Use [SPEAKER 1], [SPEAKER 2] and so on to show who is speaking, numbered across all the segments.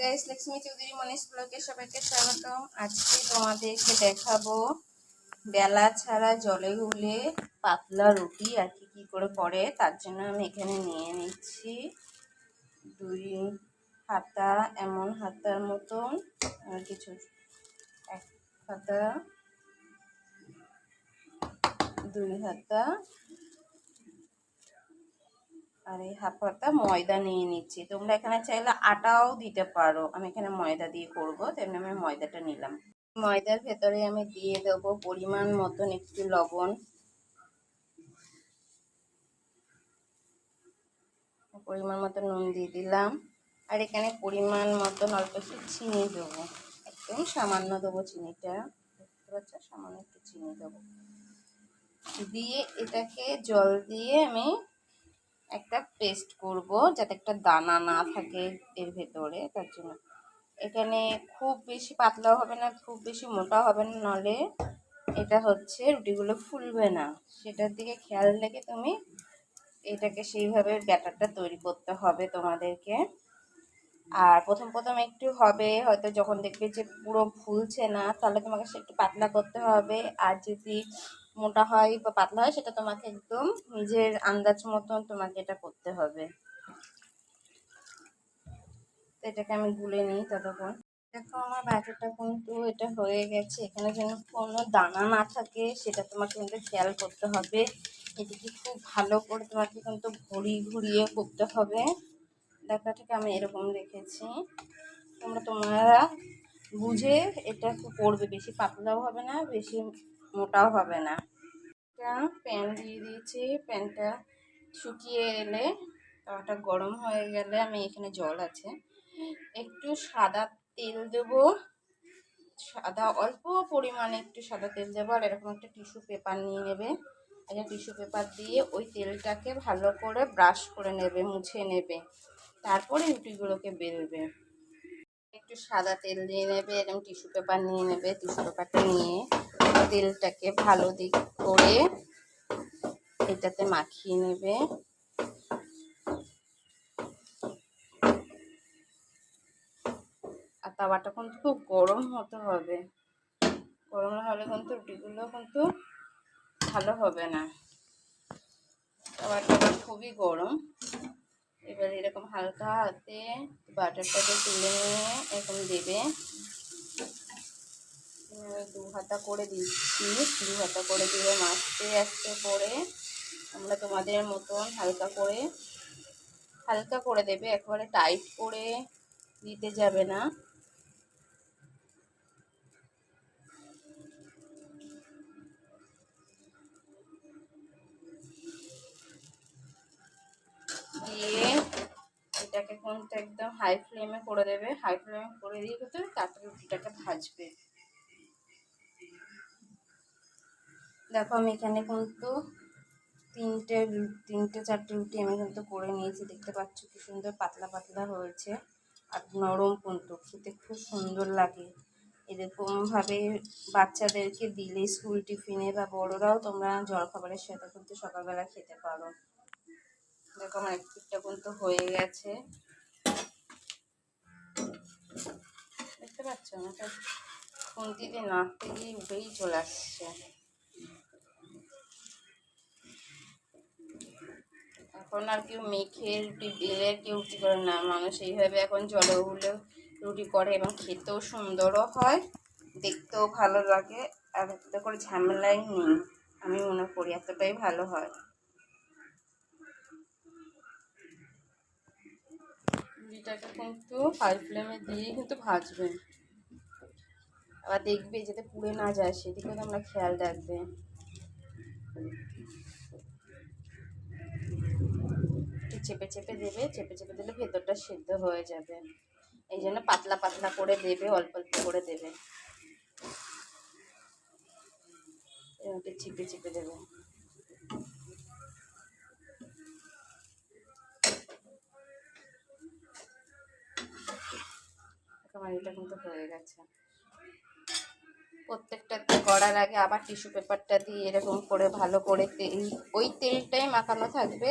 [SPEAKER 1] Guys Lakshmi Chowdhury মনীষ ব্লগে সবাইকে স্বাগতম। আজকে তোমাদেরকে দেখাবো বেলা ছাড়া জলে গুলে পাতলা রুটি আর কি কি করে করে তার জন্য আমি এখানে নিয়ে নিচ্ছি দুই হাতা, এমন হাতার মতন, আর কিছু এক হাতা, দুই হাতা আর এই হাফ হাতা ময়দা নিয়ে নিচ্ছি। তোমরা এখানে চাইলে আটাও দিতে পারো। আমি এখানে ময়দা দিয়ে করব, তেমনি আমি ময়দাটা নিলাম। ময়দার ভেতরে আমি দিয়ে দেবো পরিমাণ মতন একটু লবণ। পরিমাণ মতো নুন দিয়ে দিলাম। আর এখানে পরিমাণ মতন অল্প একটু চিনি দেবো। একদম সামান্য দেবো চিনিটা। দেখতে পাচ্ছ? সামান্য একটু চিনি দেবো। দিয়ে এটাকে জল দিয়ে আমি একটা পেস্ট করব যাতে একটা দানা না থাকে এর ভেতরে, তার জন্য। এখানে খুব বেশি পাতলাও হবে না, খুব বেশি মোটা হবে না, নলে এটা হচ্ছে রুটিগুলো ফুলবে না। সেটার দিকে খেয়াল রেখে তুমি এটাকে সেইভাবে ব্যাটারটা তৈরি করতে হবে তোমাদেরকে। আর প্রথম প্রথম একটু হবে, হয়তো যখন দেখবে যে পুরো ফুলছে না, তাহলে তোমাকে সে একটু পাতলা করতে হবে। আর যদি মোটা হয় বা পাতলা হয়, সেটা তোমাকে একদম নিজের আন্দাজ মতন তোমাকে এটা করতে হবে। তো এটাকে আমি গুলে নিই ততক্ষণ। দেখো আমার ব্যাটারটা কিন্তু এটা হয়ে গেছে। এখানে যেন কোনো দানা না থাকে, সেটা তোমাকে কিন্তু খেয়াল করতে হবে। এটিকে খুব ভালো করে তোমাকে কিন্তু ঘুরিয়ে ঘুরিয়ে করতে হবে। দেখাটাকে আমি এরকম রেখেছি। তোমরা তোমরা বুঝে এটা করবে। বেশি পাতলাও হবে না, বেশি মোটাও হবে না। একটা প্যান দিয়ে দিয়েছি, প্যানটা শুকিয়ে এলে তাওয়াটা গরম হয়ে গেলে আমি এখানে জল আছে। একটু সাদা তেল দেব। সাদা, অল্প পরিমাণে একটু সাদা তেল দেবো আর এরকম একটা টিস্যু পেপার নিয়ে নেবে। একটা টিস্যু পেপার দিয়ে ওই তেলটাকে ভালো করে ব্রাশ করে নেবে, মুছে নেবে। তারপরে রুটিগুলোকে বেলবে। একটু সাদা তেল দিয়ে নেবে এরকম টিস্যু পেপার নিয়ে নেবে, টিস্যু পেপারটা নিয়ে তেলটাকে ভালো দিক করে এটাতে মাখিয়ে নেবে। আর তাওয়াটা কিন্তু খুব গরম হতে হবে। গরম না হলে কিন্তু রুটিগুলো কিন্তু ভালো হবে না। তাওয়াটা খুবই গরম। এবার এরকম হালকা হাতে বাটারটাকে তুলে নিয়ে এরকম দেবে। দু হাতা করে দিচ্ছি, দু হাতা করে দিয়ে মাছতে আস্তে করে। আমরা তোমাদের মতন হালকা করে হালকা করে দেবে, একবারে টাইট করে দিতে যাবে না। দিয়ে এটাকে কিন্তু একদম হাই ফ্লেমে করে দেবে। হাই ফ্লেমে করে দিয়ে কিন্তু তারপরে রুটিটাকে ভাজবে। দেখো আমি এখানে কিন্তু তিনটে তিনটে চারটে রুটি আমি কিন্তু করে নিয়েছি। দেখতে পাচ্ছ কি সুন্দর পাতলা পাতলা হয়েছে। আর নরম কিন্তু, খেতে খুব সুন্দর লাগে। এরকমভাবে বাচ্চাদেরকে দিলে স্কুল টিফিনে বা বড়োরাও তোমরা জলখাবারের সাথে কিন্তু সকালবেলা খেতে পারো। দেখো আমার এক পিঠটা কিন্তু হয়ে গেছে। দেখতে পাচ্ছ? আমাকে খুন্তি দিয়ে নাড়তে গিয়ে উঠেই চলে আসছে। এখন আর কেউ মেখে রুটি বেলে কেউ রুটি করে না? মানুষ এইভাবে এখন জলে উঠলে রুটি করে এবং খেতেও সুন্দরও হয়, দেখতেও ভালো লাগে, আর এতটা করে ঝামেলাই নেই। আমি মনে করি এতটাই ভালো হয়। রুটিটাকে কিন্তু হাই ফ্লেমে দিয়ে কিন্তু ভাজবে। আবার দেখবে যাতে পুড়ে না যায়, সেদিকে তোমরা খেয়াল রাখবে। চেপে চেপে দেবে, চেপে চেপে দিলে ভেতরটা সেদ্ধ হয়ে যাবে। এই জন্য পাতলা পাতলা করে দেবে, অল্প অল্প করে দেবে। এভাবে চিপে চিপে দেবে। আমার এটা কিন্তু হয়ে গেছে। প্রত্যেকটা করার আগে আবার টিস্যু পেপারটা দিয়ে এরকম করে ভালো করে তেল, ওই তেলটাই মাখানো থাকবে।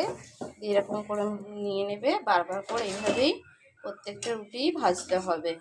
[SPEAKER 1] এরকম করে নিয়ে নেবে, বারবার করে এইভাবেই প্রত্যেকটা রুটি ভাজতে হবে।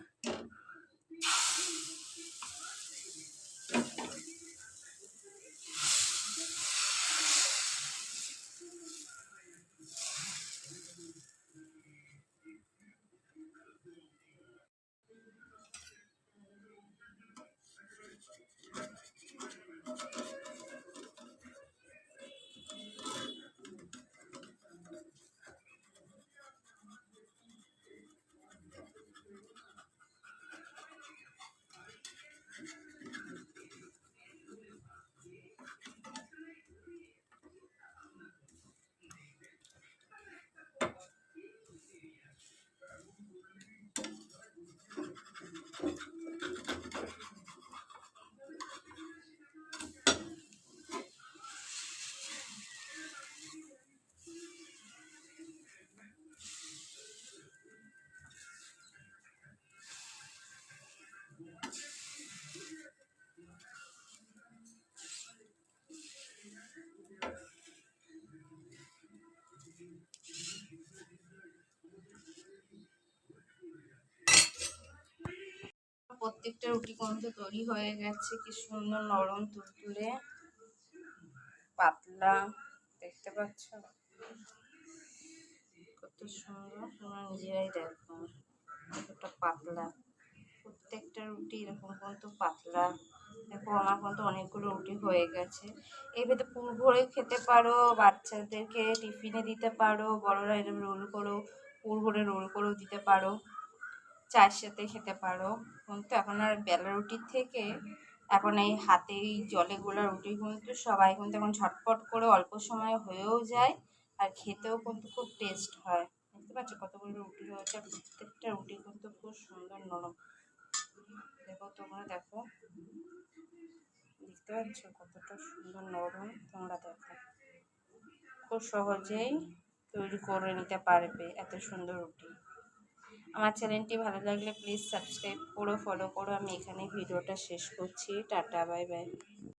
[SPEAKER 1] প্রত্যেকটা রুটি কিন্তু তৈরি হয়ে গেছে। কি সুন্দর নরম তুলতুলে পাতলা, দেখতে পাচ্ছ? কত সুন্দর নিজেরাই দেখো। কতটা পাতলা। প্রত্যেকটা রুটি এরকম কিন্তু পাতলা। দেখো, আমার কিন্তু অনেকগুলো রুটি হয়ে গেছে। এই ভেতরে পুর ভরে খেতে পারো, বাচ্চাদেরকে টিফিনে দিতে পারো, বড়রা এরকম রোল করো, পুর ভরে রোল করেও দিতে পারো। চায়ের সাথে খেতে পারো। কিন্তু এখন আর বেলা রুটির থেকে এখন এই হাতে এই জলে গোলা রুটি কিন্তু সবাই কিন্তু এখন ঝটপট করে অল্প সময় হয়েও যায় আর খেতেও কিন্তু খুব টেস্ট হয়। বুঝতে পারছ? কতগুলো রুটি আর প্রত্যেকটা রুটি কিন্তু খুব সুন্দর নরম। দেখো তোমরা দেখো। দেখতে পাচ্ছ? কতটা সুন্দর নরম তোমরা দেখো। খুব সহজেই তৈরি করে নিতে পারবে এত সুন্দর রুটি। আমার চ্যানেলটি ভালো লাগলে প্লিজ সাবস্ক্রাইব করো ফলো করো। আমি এখানে ভিডিওটা শেষ করছি। Tata bye bye